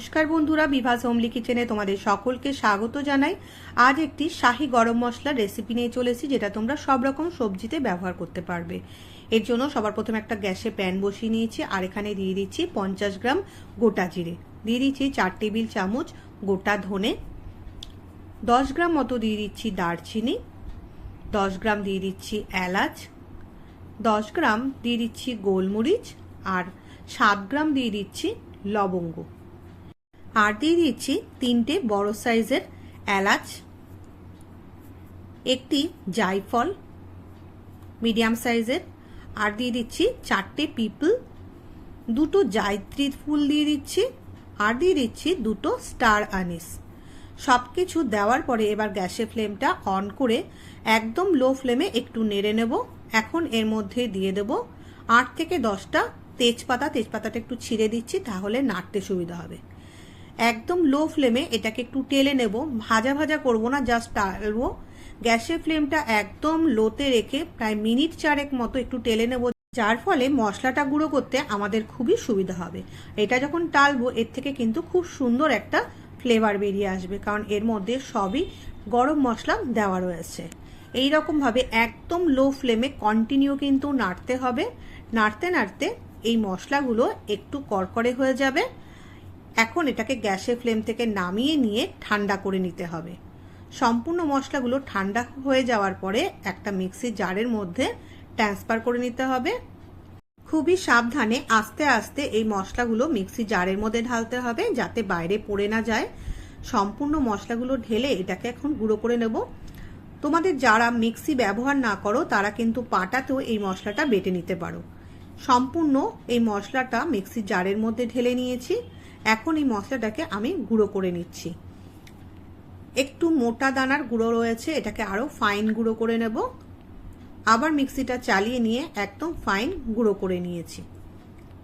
নমস্কার বন্ধুরা, বিভাস হোমলি কিচেনে তোমাদের সকলকে স্বাগত জানাই। আজ একটি শাহি গরম মশলার রেসিপি নিয়ে চলেছি যেটা তোমরা সব রকম সবজিতে ব্যবহার করতে পারবে। এর জন্য সবার প্রথমে একটা গ্যাসে প্যান বসিয়ে নিয়েছি, আর এখানে দিয়ে দিচ্ছি পঞ্চাশ গ্রাম গোটা জিরে। দিয়ে দিচ্ছি চার টেবিল চামচ গোটা ধনে, দশ গ্রাম মতো দিয়ে দিচ্ছি দারচিনি, দশ গ্রাম দিয়ে দিচ্ছি এলাচ, দশ গ্রাম দিয়ে দিচ্ছি গোলমরিচ, আর সাত গ্রাম দিয়ে দিচ্ছি লবঙ্গ। আর দিয়ে দিচ্ছি তিনটে বড় সাইজের এলাচ, একটি জায়ফল মিডিয়াম সাইজের, আর দিয়ে দিচ্ছি চারটে পিপল, দুটো জায়ত্রী ফুল দিয়ে দিচ্ছি, আর দিয়ে দিচ্ছি দুটো স্টার আনিস। সব কিছু দেওয়ার পরে এবার গ্যাসের ফ্লেমটা অন করে একদম লো ফ্লেমে একটু নেড়ে নেব। এখন এর মধ্যে দিয়ে দেব আট থেকে দশটা তেজপাতা। তেজপাতাটা একটু ছিঁড়ে দিচ্ছি, তাহলে নাড়তে সুবিধা হবে। একদম লো ফ্লেমে এটাকে একটু টেলে নেব। ভাজা ভাজা করব না জাস্ট টালবো। গ্যাসের ফ্লেমটা একদম লোতে রেখে প্রায় মিনিট চারেক মতো একটু টেলে নেব। যার ফলে মশলাটা গুঁড়ো করতে আমাদের খুবই সুবিধা হবে। এটা যখন টালবো, এর থেকে কিন্তু খুব সুন্দর একটা ফ্লেভার বেরিয়ে আসবে, কারণ এর মধ্যে সবই গরম মশলা দেওয়া রয়েছে। এই রকমভাবে একদম লো ফ্লেমে কন্টিনিউ কিন্তু নাড়তে হবে। নাড়তে নাড়তে এই মশলাগুলো একটু করকরে হয়ে যাবে। এখন এটাকে গ্যাসের ফ্লেম থেকে নামিয়ে নিয়ে ঠান্ডা করে নিতে হবে। সম্পূর্ণ মশলাগুলো ঠান্ডা হয়ে যাওয়ার পরে একটা মিক্সি জারের মধ্যে ট্রান্সফার করে নিতে হবে। খুবই সাবধানে আস্তে আস্তে এই মশলাগুলো মিক্সি জারের মধ্যে ঢালতে হবে যাতে বাইরে পড়ে না যায়। সম্পূর্ণ মশলাগুলো ঢেলে এটাকে এখন গুঁড়ো করে নেব। তোমাদের যারা মিক্সি ব্যবহার না করো, তারা কিন্তু পাটাতেও এই মশলাটা বেটে নিতে পারো। সম্পূর্ণ এই মশলাটা মিক্সি জারের মধ্যে ঢেলে নিয়েছি। এখন এই মশলাটাকে আমি গুঁড়ো করে নিচ্ছি। একটু মোটা দানার গুঁড়ো রয়েছে, এটাকে আরও ফাইন গুঁড়ো করে নেব। আবার মিক্সিটা চালিয়ে নিয়ে একদম ফাইন গুঁড়ো করে নিয়েছি।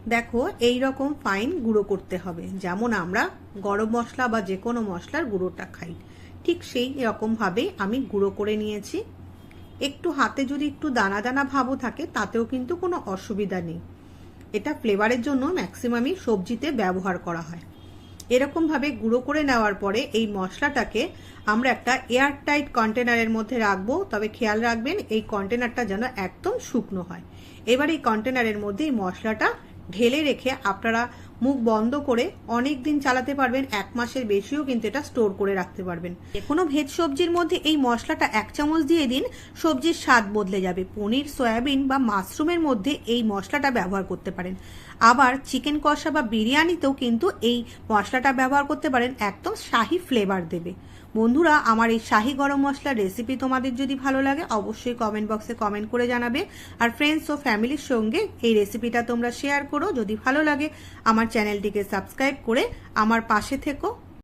দেখো এই রকম ফাইন গুঁড়ো করতে হবে। যেমন আমরা গরম মশলা বা যে কোনো মশলার গুঁড়োটা খাই, ঠিক সেই রকমভাবেই আমি গুঁড়ো করে নিয়েছি। একটু হাতে যদি একটু দানা দানা ভাবও থাকে, তাতেও কিন্তু কোনো অসুবিধা নেই। এটা ফ্লেভারের জন্য ম্যাক্সিমামই সবজিতে ব্যবহার করা হয়। এরকমভাবে গুঁড়ো করে নেওয়ার পরে এই মশলাটাকে আমরা একটা এয়ার টাইট কন্টেনারের মধ্যে রাখব। তবে খেয়াল রাখবেন, এই কন্টেনারটা যেন একদম শুকনো হয়। এবার এই কন্টেনারের মধ্যে এই মশলাটা ঢেলে রেখে আপনারা মুখ বন্ধ করে অনেক দিন চালাতে পারবেন, এক মাসের বেশিও কিন্তু এটা স্টোর করে রাখতে পারবেন। কোনো ভেজ সবজির মধ্যে এই মশলাটা এক চামচ দিয়ে দিন, সবজির স্বাদ বদলে যাবে। পনির, সয়াবিন বা মাশরুমের মধ্যে এই মশলাটা ব্যবহার করতে পারেন। আবার চিকেন কষা বা বিরিয়ানিতেও কিন্তু এই মশলাটা ব্যবহার করতে পারেন, একদম শাহি ফ্লেভার দেবে। বন্ধুরা, আমার এই শাহি গরম মশলার রেসিপি তোমাদের যদি ভালো লাগে, অবশ্যই কমেন্ট বক্সে কমেন্ট করে জানাবে। আর ফ্রেন্ডস ও ফ্যামিলির সঙ্গে এই রেসিপিটা তোমরা শেয়ার করো। যদি ভালো লাগে, আমার চ্যানেলটিকে সাবস্ক্রাইব করে আমার পাশে থেকো।